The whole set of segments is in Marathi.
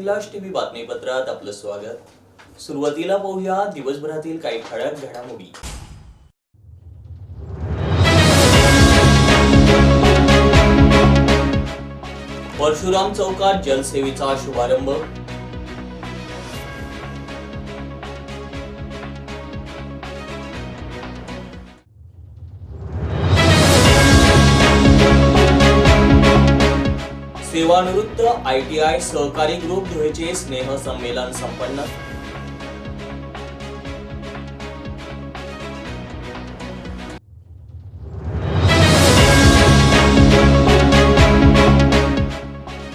हिंगलाज टीव्ही बातमीपत्रात आपलं स्वागत. सुरुवातीला पाहूया दिवसभरातील काही ठळक घडामोडी. परशुराम चौकात जलसेवेचा शुभारंभ. सेवानिवृत्त आय टी आय सहकारी ग्रुप धुळेचे स्नेह संमेलन संपन्न.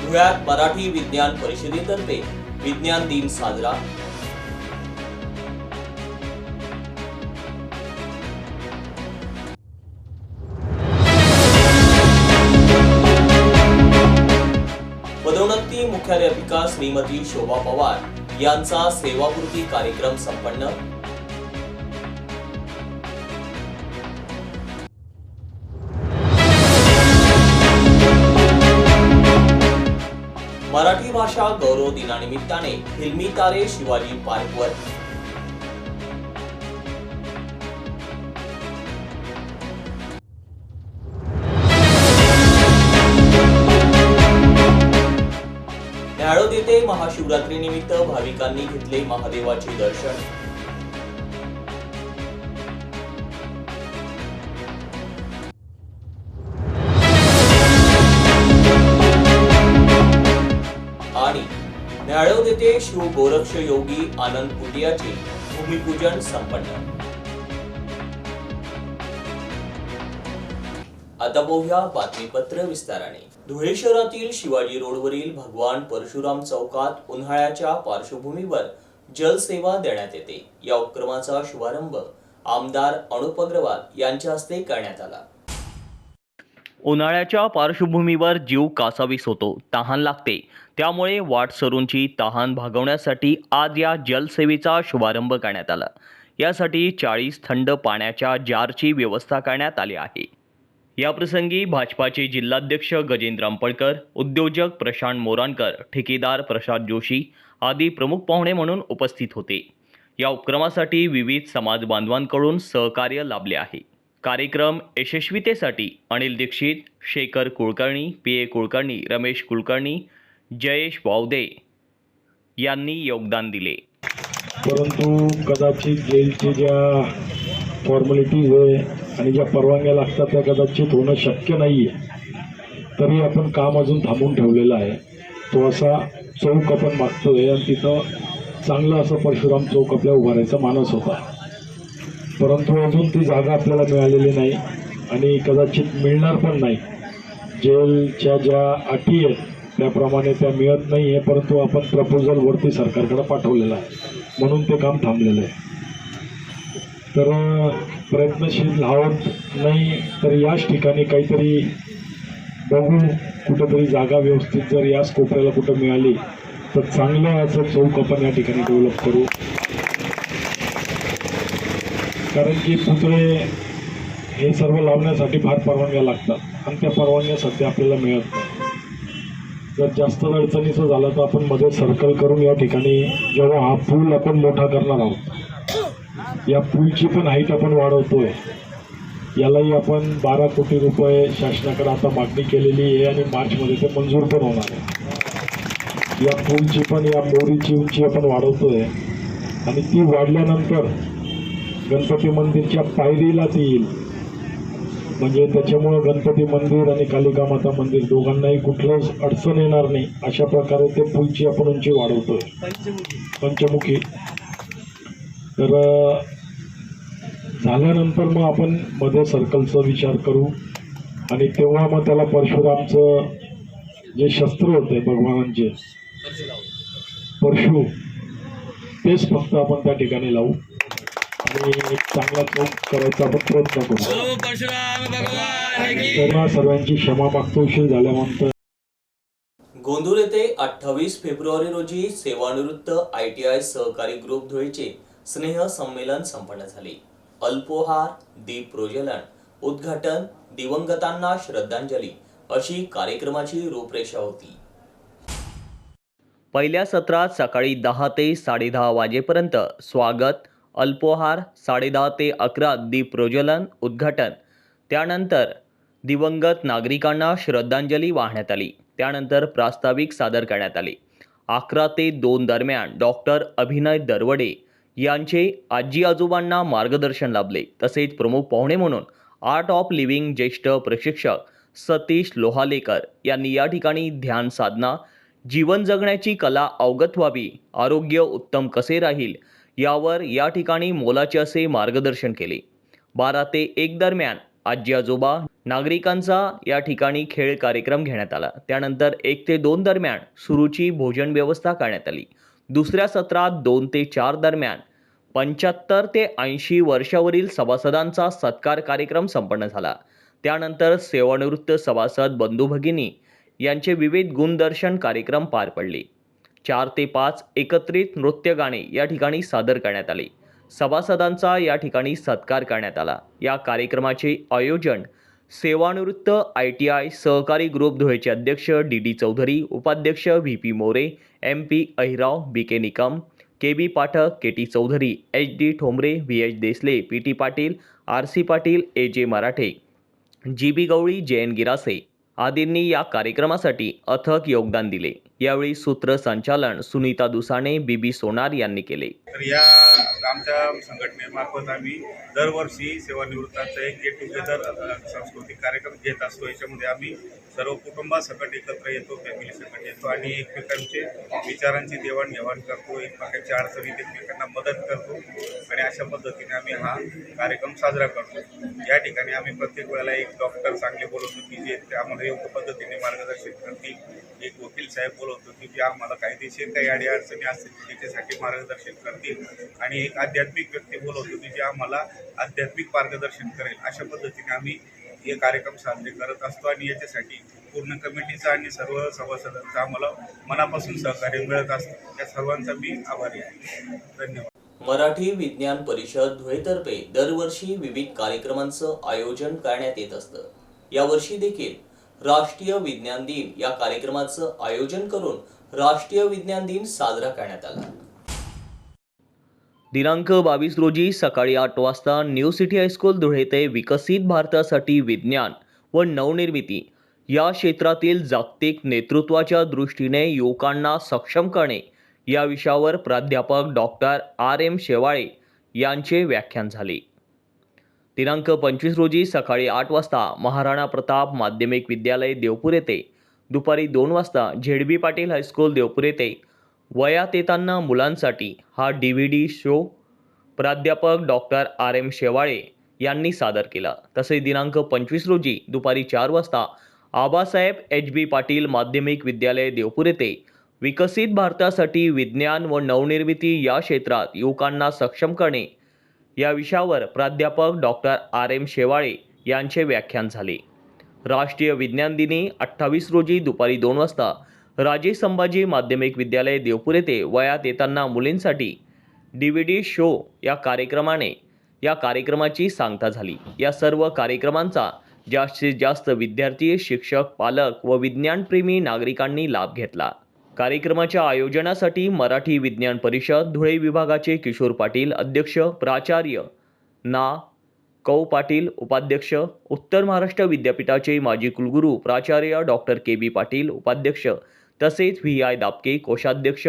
धुळ्यात मराठी विज्ञान परिषदेतर्फे विज्ञान दिन साजरा. मुख्याध्यापिका श्रीमती शोभा पवार यांचा सेवापूर्ती कार्यक्रम संपन्न. मराठी भाषा गौरव दिनानिमित्ताने फिल्मी तारे शिवाजी पार्कवर महाशिवरात्री निमित्त भाविकांनी घेतले महादेवाचे दर्शन. आणि न्याळोद देते शिव गोरक्ष योगी आनंद कुटियाचे भूमिपूजन संपन्न. आता पाहूया बातमीपत्र विस्ताराने. धुळे शहरातील शिवाजी रोडवरील भगवान परशुराम चौकात उन्हाळ्याच्या पार्श्वभूमीवर जलसेवा देण्यात येते. या उपक्रमाचा शुभारंभ आमदार अनुप अग्रवाल यांच्या हस्ते करण्यात आला. उन्हाळ्याच्या पार्श्वभूमीवर जीव कासावीस होतो तहान लागते. त्यामुळे वाट सरूंची तहान भागवण्यासाठी आज या जलसेवेचा शुभारंभ करण्यात आला. यासाठी चाळीस थंड पाण्याच्या जारची व्यवस्था करण्यात आली आहे. याप्रसंगी भाजपाचे जिल्हाध्यक्ष गजेंद्र अंपळकर उद्योजक प्रशांत मोराणकर ठेकेदार प्रसाद जोशी आदी प्रमुख पाहुणे म्हणून उपस्थित होते. या उपक्रमासाठी विविध समाज बांधवांकडून सहकार्य लाभले आहे. कार्यक्रम यशस्वीतेसाठी अनिल दीक्षित शेखर कुलकर्णी पी ए कुलकर्णी रमेश कुलकर्णी जयेश वावदे यांनी योगदान दिले. परंतु कदाचित जेलचे ज्या फॉर्मॅलिटीज आहे आणि ज्या परवानग्या लागतात त्या कदाचित होणं शक्य नाही आहे तरी आपण काम अजून थांबून ठेवलेलं आहे. तो असा चौक आपण मागतोय आणि तिथं चांगलं असं परशुराम चौक आपल्या उभारायचा मानस होता. परंतु अजून ती जागा आपल्याला मिळालेली नाही आणि कदाचित मिळणार पण नाही. जेलच्या ज्या अटी आहेत त्याप्रमाणे त्या मिळत नाही आहे परंतु आपण प्रपोजलवरती सरकारकडे पाठवलेलं आहे. म्हणून ते काम थांबलेलं आहे. तर प्रयत्नशील आहोत नाही तर याच ठिकाणी काहीतरी बघू कुठंतरी जागा व्यवस्थित जर याच कोपऱ्याला कुठं मिळाली तर चांगलं असं चौक आपण या ठिकाणी डेव्हलप करू. कारण की पुतळे हे सर्व लावण्यासाठी फार परवानग्या लागतात आणि त्या परवानग्या सध्या आपल्याला मिळत नाही. जर जास्त अडचणीचं झालं तर आपण मध्ये सर्कल करून या ठिकाणी जेव्हा हा पूल आपण मोठा करणार आहोत या पूलची पण हाईट आपण वाढवतोय. यालाही आपण बारा कोटी रुपये शासनाकडे आता मागणी केलेली आहे आणि मार्चमध्ये ते मंजूर पण होणार आहे. या पूलची पण या मोरीची उंची आपण वाढवतोय. आणि ती वाढल्यानंतर गणपती मंदिरच्या पायरीला ती येईल. म्हणजे त्याच्यामुळं गणपती मंदिर आणि कालिका माता मंदिर दोघांनाही कुठलंच अडचण येणार नाही. अशा प्रकारे ते पूलची आपण उंची वाढवतोय. पंचमुखी. तर झाल्यानंतर मग आपण मध्ये सर्कलचा विचार करू. आणि तेव्हा मग त्याला परशुरामचं जे शस्त्र होते भगवानांचे परशु तेच फक्त आपण त्या ठिकाणी लावू. आणि एक चांगला चौक करायचा आपण प्रयत्न करू. तेव्हा सर्वांची क्षमा मागतो. उशीर झाल्यानंतर गोंदूर येथे अठ्ठावीस फेब्रुवारी रोजी सेवानिवृत्त आय टी आय सहकारी ग्रुप धुळेचे स्नेह संमेलन संपन्न झाले. अल्पोहार दीप प्रज्वलन उद्घाटन दिवंगतांना श्रद्धांजली अशी कार्यक्रमाची रूपरेषा होती. पहिल्या सत्रात सकाळी दहा ते साडेदहा वाजेपर्यंत स्वागत अल्पोहार साडेदहा ते अकरा दीप प्रज्वलन उद्घाटन. त्यानंतर दिवंगत नागरिकांना श्रद्धांजली वाहण्यात आली. त्यानंतर प्रास्ताविक सादर करण्यात आले. अकरा ते दोन दरम्यान डॉक्टर अभिनय दरवडे यांचे आजी आजोबांना मार्गदर्शन लाभले. तसेच प्रमुख पाहुणे म्हणून आर्ट ऑफ लिव्हिंग ज्येष्ठ प्रशिक्षक सतीश लोहालेकर यांनी या ठिकाणी ध्यान साधना जीवन जगण्याची कला अवगत व्हावी आरोग्य उत्तम कसे राहील यावर या ठिकाणी मोलाचे असे मार्गदर्शन केले. बारा ते एक दरम्यान आजी आजोबा नागरिकांचा या ठिकाणी खेळ कार्यक्रम घेण्यात आला. त्यानंतर एक ते दोन दरम्यान सुरूची भोजन व्यवस्था करण्यात आली. दुसऱ्या सत्रात दोन ते चार दरम्यान. पंच्याहत्तर ते ऐंशी वर्षावरील सभासदांचा सत्कार कार्यक्रम संपन्न झाला. त्यानंतर सेवानिवृत्त सभासद बंधू भगिनी यांचे विविध गुणदर्शन कार्यक्रम पार पडले. चार ते पाच एकत्रित नृत्य गाणे या ठिकाणी सादर करण्यात आले. सभासदांचा या ठिकाणी सत्कार करण्यात आला. या कार्यक्रमाचे आयोजन सेवानिवृत्त आय टी आय सहकारी ग्रुप धुळेचे अध्यक्ष डी डी चौधरी उपाध्यक्ष V P More M P Ahirrao B K Nikam K B Pathak K T Chaudhari H D Thombare V H Desale P T Patil R C Patil A J Marathe G बी गवळी जयंत गिरासे. आदींनी या कार्यक्रमासाठी अथक योगदान दिले. यावेळी सूत्रसंचालन सुनीता दुसाणे बी बी सोनार यांनी केले. तर या आमच्या संघटनेमार्फत आम्ही दरवर्षी सेवानिवृत्तांचं एक गेट टुगेदर सांस्कृतिक कार्यक्रम घेत असतो. याच्यामध्ये आम्ही सर्व कुटुंबासकट एकत्र येतो फॅमिली सकट येतो आणि एकमेकांचे विचारांची देवाणघेवाण करतो एकमेकांच्या अडचणीत एकमेकांना मदत करतो आणि अशा पद्धतीने आम्ही हा कार्यक्रम साजरा करतो. या ठिकाणी आम्ही प्रत्येक वेळेला एक डॉक्टर चांगले बोलवतो की जे आम्हाला योग्य पद्धतीने मार्गदर्शन करतील एक वकील साहेब बोलवतो की जे आम्हाला कायदेशीर काही अडी अडचणी असतील त्याच्यासाठी मार्गदर्शन करतील. आणि एक आध्यात्मिक व्यक्ती बोलवतो की जे आम्हाला आध्यात्मिक मार्गदर्शन करेल. अशा पद्धतीने आम्ही हे कार्यक्रम साजरे करत असतो आणि याच्यासाठी पूर्ण कमिटीचा आणि सर्व सभासदांचा आम्हाला मनापासून सहकार्य मिळत असतं. त्या सर्वांचा मी आभारी आहे. धन्यवाद. मराठी विज्ञान परिषद धुळेतर्फे दरवर्षी विविध कार्यक्रमांचं आयोजन करण्यात येत असतं. यावर्षी देखील राष्ट्रीय विज्ञान दिन या कार्यक्रमाचं आयोजन करून राष्ट्रीय विज्ञान दिन साजरा करण्यात आला. दिनांक बावीस रोजी सकाळी आठ वाजता न्यू सिटी हायस्कूल धुळे ते विकसित भारतासाठी विज्ञान व नवनिर्मिती या क्षेत्रातील जागतिक नेतृत्वाच्या दृष्टीने युवकांना सक्षम करणे या विषयावर प्राध्यापक डॉक्टर आर एम शेवाळे यांचे व्याख्यान झाले. दिनांक पंचवीस रोजी सकाळी आठ वाजता महाराणा प्रताप माध्यमिक विद्यालय देवपूर येथे दुपारी दोन वाजता झेडबी पाटील हायस्कूल देवपूर येथे. वयात येताना मुलांसाठी हा डी व्ही डी शो प्राध्यापक डॉक्टर आर एम शेवाळे यांनी सादर केला. तसेच दिनांक पंचवीस रोजी दुपारी चार वाजता आबासाहेब एच बी पाटील माध्यमिक विद्यालय देवपूर येथे विकसित भारतासाठी विज्ञान व नवनिर्मिती या क्षेत्रात युवकांना सक्षम करणे या विषयावर प्राध्यापक डॉक्टर आर एम शेवाळे यांचे व्याख्यान झाले. राष्ट्रीय विज्ञान दिनी अठ्ठावीस रोजी दुपारी दोन वाजता राजे संभाजी माध्यमिक विद्यालय देवपूर येथे वयात येताना मुलींसाठी डी व्ही डी शो या कार्यक्रमाने या कार्यक्रमाची सांगता झाली. या सर्व कार्यक्रमांचा जास्तीत जास्त विद्यार्थी शिक्षक पालक व विज्ञानप्रेमी नागरिकांनी लाभ घेतला. कार्यक्रमाच्या आयोजनासाठी मराठी विज्ञान परिषद धुळे विभागाचे किशोर पाटील अध्यक्ष प्राचार्य ना कौ पाटील उपाध्यक्ष उत्तर महाराष्ट्र विद्यापीठाचे माजी कुलगुरू प्राचार्य डॉक्टर के बी पाटील उपाध्यक्ष तसेच व्ही आय दापके कोषाध्यक्ष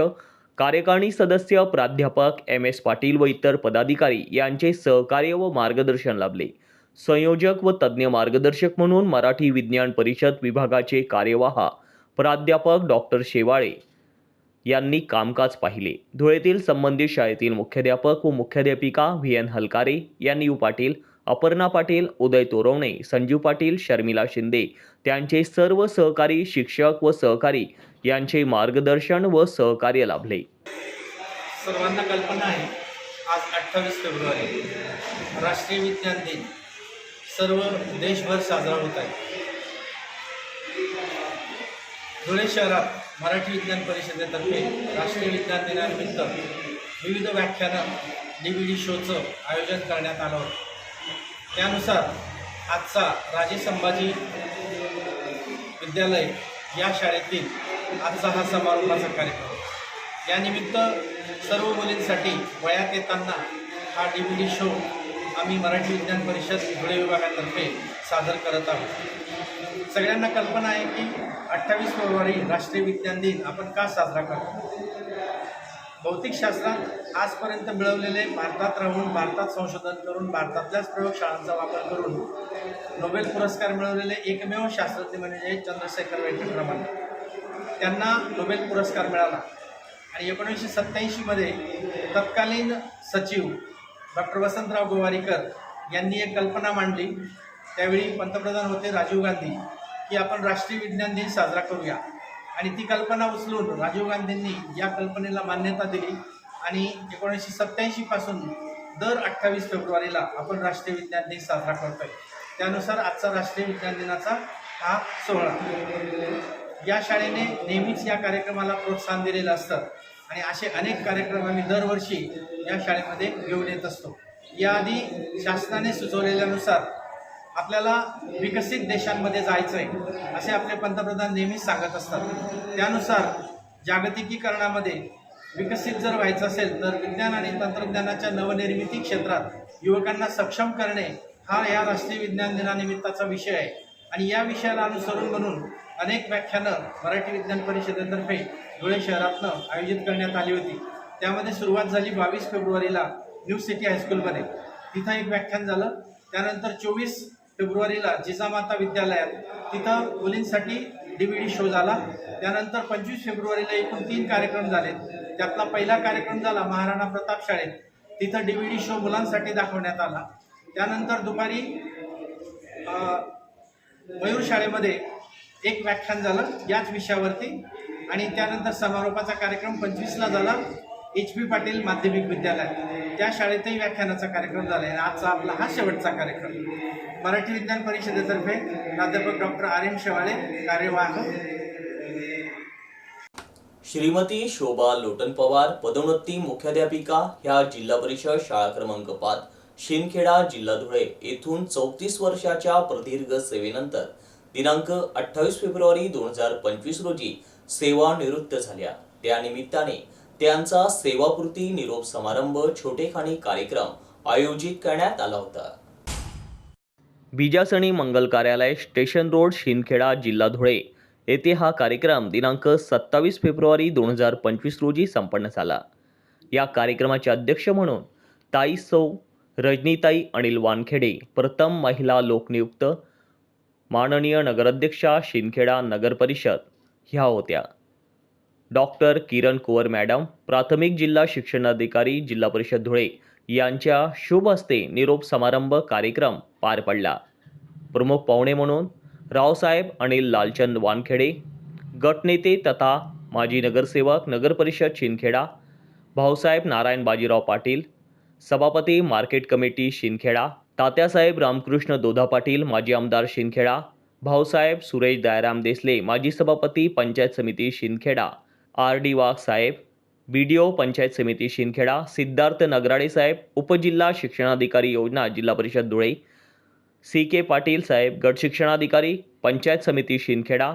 कार्यकारिणी सदस्य प्राध्यापक एम एस पाटील व इतर पदाधिकारी यांचे सहकार्य व मार्गदर्शन लाभले. संयोजक व तज्ज्ञ मार्गदर्शक म्हणून मराठी विज्ञान परिषद विभागाचे कार्यवाह प्राध्यापक डॉक्टर शेवाळे यांनी कामकाज पाहिले. धुळेतील संबंधित शाळेतील मुख्याध्यापक व मुख्याध्यापिका व्ही. एन. हलकारे यांनी यू. पाटील अपर्णा पाटील उदय तोरवणे संजीव पाटील शर्मिला शिंदे त्यांचे सर्व सहकारी शिक्षक व सहकारी यांचे मार्गदर्शन व सहकार्य लाभले. सर्वांना कल्पना आहे आज अठ्ठावीस फेब्रुवारी राष्ट्रीय विज्ञान दिन. सर्व देशभर साजरा होत आहे. धुळे शहरात मराठी विज्ञान परिषदेतर्फे राष्ट्रीय विज्ञान दिनानिमित्त विविध व्याख्यानं डी व्ही डी शोचं आयोजन करण्यात आलं होतं. त्यानुसार आजचा राजे संभाजी विद्यालय या शाळेतील आजचा हा समारोपाचा कार्यक्रम. यानिमित्त सर्व मुलींसाठी वयात येताना हा डी व्ही डी शो आम्ही मराठी विज्ञान परिषद धुळे विभागातर्फे सादर करत आहोत. सगळ्यांना कल्पना आहे की अठ्ठावीस फेब्रुवारी राष्ट्रीय विज्ञान दिन आपण का साजरा करतो? भौतिकशास्त्रात आजपर्यंत मिळवलेले भारतात राहून भारतात संशोधन करून भारतातल्याच प्रयोगशाळांचा वापर करून नोबेल पुरस्कार मिळवलेले एकमेव शास्त्रज्ञ म्हणजे चंद्रशेखर वेंकटरमण. त्यांना नोबेल पुरस्कार मिळाला. आणि एकोणीसशे सत्त्याऐंशीमध्ये तत्कालीन सचिव डॉक्टर वसंतराव गोवारीकर यांनी एक कल्पना मांडली. त्यावेळी पंतप्रधान होते राजीव गांधी की आपण राष्ट्रीय विज्ञान दिन साजरा करूया. आणि ती कल्पना उचलून राजीव गांधींनी या कल्पनेला मान्यता दिली. आणि एकोणीसशे सत्त्याऐंशीपासून दर अठ्ठावीस फेब्रुवारीला आपण राष्ट्रीय विज्ञान दिन साजरा करतोय. त्यानुसार आजचा राष्ट्रीय विज्ञान दिनाचा हा सोहळा. या शाळेने नेहमीच या कार्यक्रमाला प्रोत्साहन दिलेलं असतं. आणि असे अनेक कार्यक्रम आम्ही दरवर्षी या शाळेमध्ये घेऊन येत असतो. याआधी शासनाने सुचवलेल्यानुसार आपल्याला विकसित देशांमध्ये जायचं आहे असे आपले पंतप्रधान नेहमीच सांगत असतात. त्यानुसार जागतिकीकरणामध्ये विकसित जर व्हायचं असेल तर विज्ञान आणि तंत्रज्ञानाच्या नवनिर्मिती क्षेत्रात युवकांना सक्षम करणे हा या राष्ट्रीय विज्ञान दिनानिमित्ताचा विषय आहे. आणि या विषयाला अनुसरून म्हणून अनेक व्याख्यानं मराठी विज्ञान परिषदेतर्फे धुळे शहरातनं आयोजित करण्यात आली होती. त्यामध्ये सुरुवात झाली बावीस फेब्रुवारीला न्यू सिटी हायस्कूलमध्ये. तिथं एक व्याख्यान झालं. त्यानंतर चोवीस फेब्रुवारीला जिजामाता विद्यालयात तिथं मुलींसाठी डी व्ही डी शो झाला. त्यानंतर पंचवीस फेब्रुवारीला एकूण तीन कार्यक्रम झाले त्यातला पहिला कार्यक्रम झाला महाराणा प्रताप शाळेत. तिथं डी व्ही डी शो मुलांसाठी दाखवण्यात आला. त्यानंतर दुपारी मयूर शाळेमध्ये एक व्याख्यान झालं याच विषयावरती. आणि त्यानंतर समारोपाचा कार्यक्रम पंचवीसला झाला एच पी पाटील माध्यमिक विद्यालय त्या शाळेतही व्याख्यानाचा कार्यक्रम झाला. आणि आजचा आपला हा शेवटचा कार्यक्रम. मराठी विज्ञान परिषदेतर्फे प्राध्यापक डॉक्टर आर एम शेवाळे कार्यवाह. श्रीमती शोभा लोटन पवार पदोन्नती मुख्याध्यापिका ह्या जिल्हा परिषद शाळा क्रमांक पाच शिंदखेडा जिल्हा धुळे येथून चौतीस वर्षाच्या प्रदीर्घ सेवेनंतर दिनांक अठ्ठावीस फेब्रुवारी दोन हजार पंचवीस रोजी सेवानिवृत्त झाल्या. त्यानिमित्ताने त्यांचा सेवापूर्ती निरोप समारंभ छोटेखानी कार्यक्रम आयोजित करण्यात आला होता. बीजासणी मंगल कार्यालय स्टेशन रोड शिंदखेडा जिल्हा धुळे. येथे हा कार्यक्रम दिनांक सत्तावीस फेब्रुवारी दोन हजार पंचवीस रोजी संपन्न झाला. या कार्यक्रमाचे अध्यक्ष म्हणून ताई सौ रजनीताई अनिल वानखेडे प्रथम महिला लोकनियुक्त माननीय नगराध्यक्षा शिंदखेडा नगर परिषद ह्या होत्या. डॉक्टर किरण कुवर मॅडम प्राथमिक जिल्हा शिक्षणाधिकारी जिल्हा परिषद धुळे यांच्या शुभ हस्ते निरोप समारंभ कार्यक्रम पार पडला. प्रमुख पाहुणे म्हणून रावसाहेब अनिल लालचंद वानखेडे गटनेते तथा माजी नगरसेवक नगरपरिषद शिंदखेडा भाऊसाहेब नारायण बाजीराव पाटील सभापती मार्केट कमिटी शिंदखेडा तात्यासाहेब रामकृष्ण दोधा पाटील माजी आमदार शिंदखेडा भाऊसाहेब सुरेश दयाराम देसले माजी सभापती पंचायत समिती शिंदखेडा आर डी वाघ साहेब बी डी ओ पंचायत समिती शिंदखेडा सिद्धार्थ नगराडे साहेब उपजिल्हा शिक्षणाधिकारी योजना जिल्हा परिषद धुळे सी के पाटील साहेब गट शिक्षणाधिकारी पंचायत समिती शिंदखेडा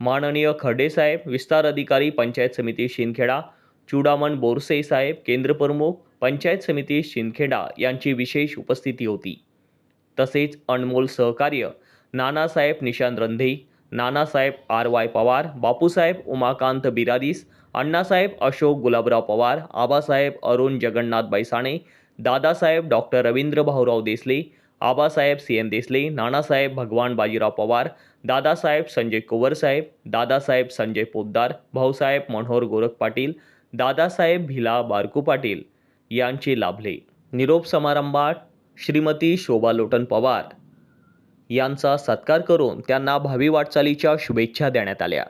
माननीय खडे साहेब विस्तार अधिकारी पंचायत समिती शिंदखेडा चुडामण बोरसे साहेब केंद्रप्रमुख पंचायत समिती शिंदखेडा यांची विशेष उपस्थिती होती. तसेच अनमोल सहकार्य Nanasaheb Nishant Randhe Nanasaheb R Y Pawar Bapusaheb Umakant Biraris Annasaheb Ashok Gulabrao Pawar Abasaheb Arun Jagannath Baisane Dadasaheb doctor Ravindra Bhaurao Desale Abasaheb C N Desale Nanasaheb Bhagwan Bajirao Pawar Dadasaheb Sanjay कोवरसाहेब Dadasaheb Sanjay Poddar Bhausaheb Manohar Gorakh Patil Dadasaheb भिला बारकू पाटील यांचे लाभले. निरोप समारंभात श्रीमती शोभा लोटन पवार. यांचा सत्कार करून त्यांना भावी वाटचालीच्या शुभेच्छा देण्यात आल्या.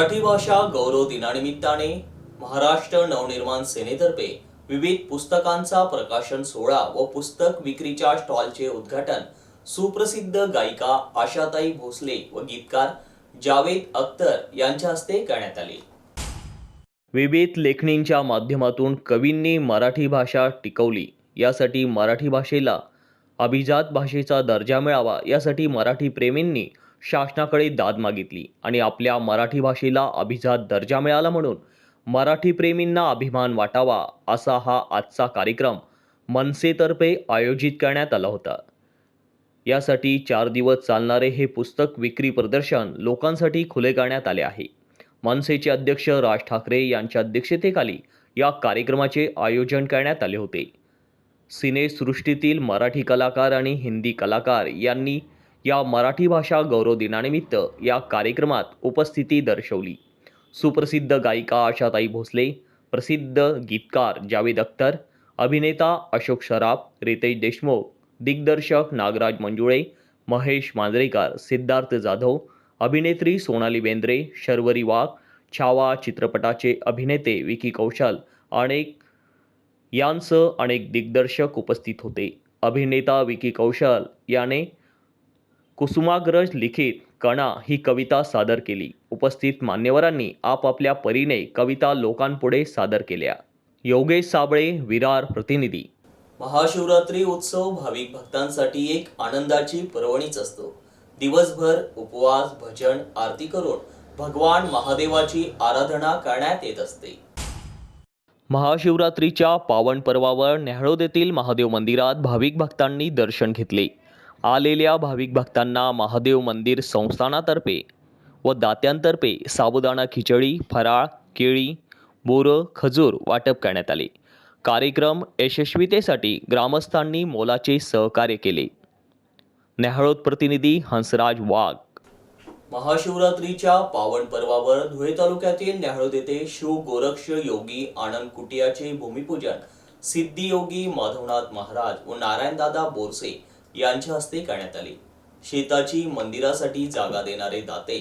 मराठी भाषा गौरव दिनानिमित्ताने महाराष्ट्र नवनिर्माण सेनेतर्फे विविध पुस्तकांचा प्रकाशन सोहळा व पुस्तक विक्रीच्या स्टॉलचे उद्घाटन सुप्रसिद्ध गायिका आशाताई भोसले व गीतकार जावेद अख्तर यांच्या हस्ते करण्यात आले. विविध लेखणींच्या माध्यमातून कवींनी मराठी भाषा टिकवली यासाठी मराठी भाषेला अभिजात भाषेचा दर्जा मिळावा यासाठी मराठी प्रेमींनी शासनाकडे दाद मागितली आणि आपल्या मराठी भाषेला अभिजात दर्जा मिळाला म्हणून मराठी प्रेमींना अभिमान वाटावा असा हा आजचा कार्यक्रम मनसेतर्फे आयोजित करण्यात आला होता. यासाठी चार दिवस चालणारे हे पुस्तक विक्री प्रदर्शन लोकांसाठी खुले करण्यात आले आहे. मनसेचे अध्यक्ष राज ठाकरे यांच्या अध्यक्षतेखाली या कार्यक्रमाचे आयोजन करण्यात आले होते. सिनेसृष्टीतील मराठी कलाकार आणि हिंदी कलाकार यांनी या मराठी भाषा गौरव दिनानिमित्त या कार्यक्रमात उपस्थिती दर्शवली. सुप्रसिद्ध गायिका आशाताई भोसले प्रसिद्ध गीतकार जावेद अख्तर अभिनेता अशोक सराफ रितेश देशमुख दिग्दर्शक नागराज मंजुळे महेश मांजरेकर सिद्धार्थ जाधव अभिनेत्री सोनाली बेंद्रे शर्वरी वाघ छावा चित्रपटाचे अभिनेते विकी कौशल अनेक यांसह अनेक दिग्दर्शक उपस्थित होते. अभिनेता विकी कौशल याने कुसुमाग्रज लिखित कणा ही कविता सादर केली. उपस्थित मान्यवरांनी आपापल्या परीने कविता लोकांपुढे सादर केल्या. योगेश साबळे विरार प्रतिनिधी. महाशिवरात्री उत्सव भाविक भक्तांसाठी एक आनंदाची पर्वणीच असतो. दिवसभर उपवास भजन आरती करून भगवान महादेवाची आराधना करण्यात येत असते. महाशिवरात्रीच्या पावन पर्वावर नेहळोद येथील महादेव मंदिरात भाविक भक्तांनी दर्शन घेतले. आलेल्या भाविक भक्तांना महादेव मंदिर संस्थानातर्फे व दात्यांतर्फे साबुदाणा खिचडी फराळ केळी बोरं खजूर वाटप करण्यात आले. कार्यक्रम यशस्वीतेसाठी ग्रामस्थांनी मोलाचे सहकार्य केले. नेहळोद प्रतिनिधी हंसराज वाघ. महाशिवरात्रीच्या पावन पर्वावर धुळे तालुक्यातील न्याहळोद येथे शिव गोरक्ष योगी आनंद कुटियाचे भूमिपूजन सिद्धियोगी माधवनाथ महाराज व नारायणदादा बोरसे यांच्या हस्ते करण्यात आली. शेताची मंदिरासाठी जागा देणारे दाते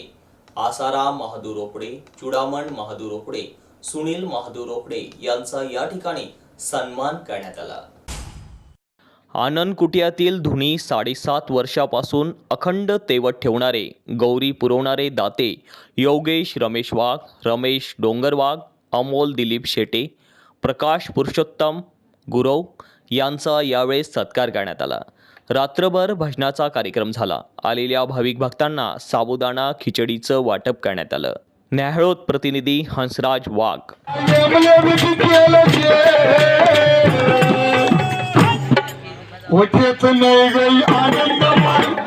आसाराम महादू रोकडे चुडामण महादू रोकडे सुनील महादू रोकडे यांचा या ठिकाणी सन्मान करण्यात आला. आनंद कुटियातील धुनी साडेसात वर्षापासून अखंड तेवत ठेवणारे गौरी पुरवणारे दाते योगेश रमेश वाघ रमेश डोंगरवाघ अमोल दिलीप शेटे प्रकाश पुरुषोत्तम गुरव यांचा यावेळेस सत्कार करण्यात आला. रात्रभर भजनाचा कार्यक्रम झाला. आलेल्या भाविक भक्तांना साबुदाणा खिचडीचं वाटप करण्यात आलं. न्याहळोद प्रतिनिधी हंसराज वाघ.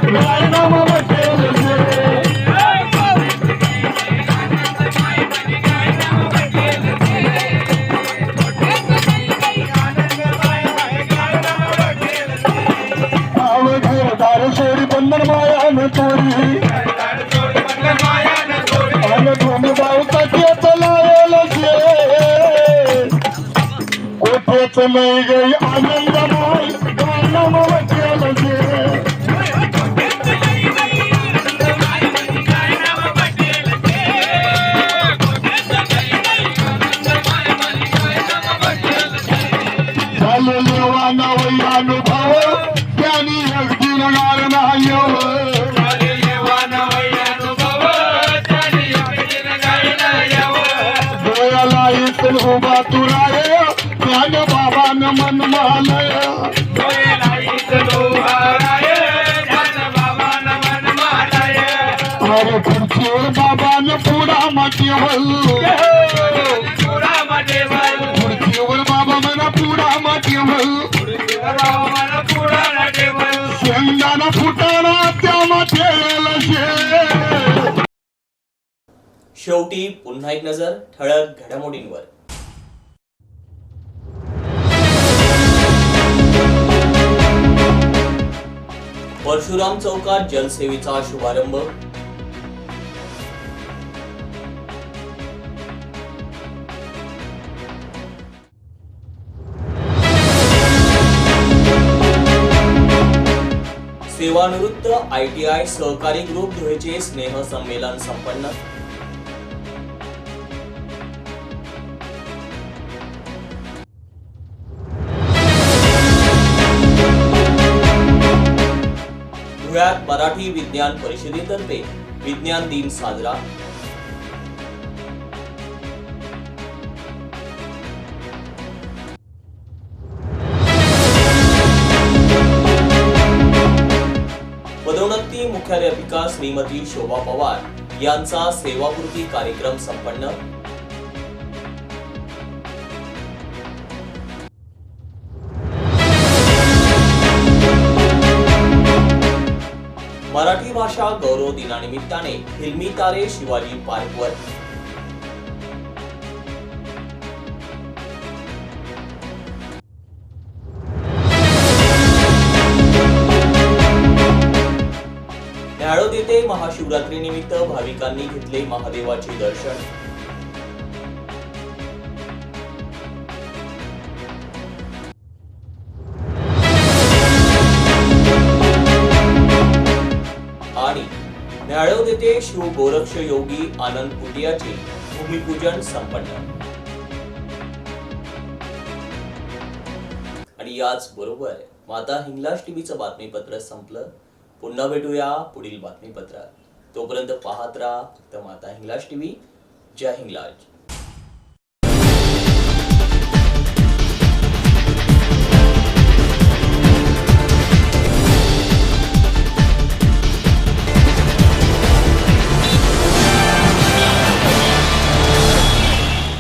नाही नाही आनंदमय गाणं जे. अनुभव त्यांनी अगदी उभा तू राय ज्ञान बाबान मन मालय अरे पुढा माती खुर्चीवर बाबा पुढा फुटाणा त्या माथेला शेवटी पुन्हा एक नजर ठळक घडामोडींवर. परशुराम चौकात जलसेवेचा शुभारंभ. सेवानिवृत्त आय टी आय सहकारी ग्रुप धुळेचे स्नेह संमेलन संपन्न. धुळ्यात मराठी विज्ञान परिषदेतर्फे विज्ञान दिन साजरा. पदोन्नती मुख्याध्यापिका श्रीमती शोभा पवार यांचा सेवापूर्ती कार्यक्रम संपन्न. मराठी भाषा गौरव दिनानिमित्ताने फिल्मी तारे शिवाजी पार्कवर न्याळोद येथे महाशिवरात्री निमित्त भाविकांनी घेतले महादेवाचे दर्शन. नेते येथे शिव गोरक्ष योगी आनंद पुटियाचे भूमिपूजन संपन्न. आणि याच बरोबर माता हिंगलाज टीव्हीचं बातमीपत्र संपलं. पुन्हा भेटूया पुढील बातमीपत्रात. तोपर्यंत पाहत राहा फक्त माता हिंगलाज टीव्ही. जय हिंगलाज.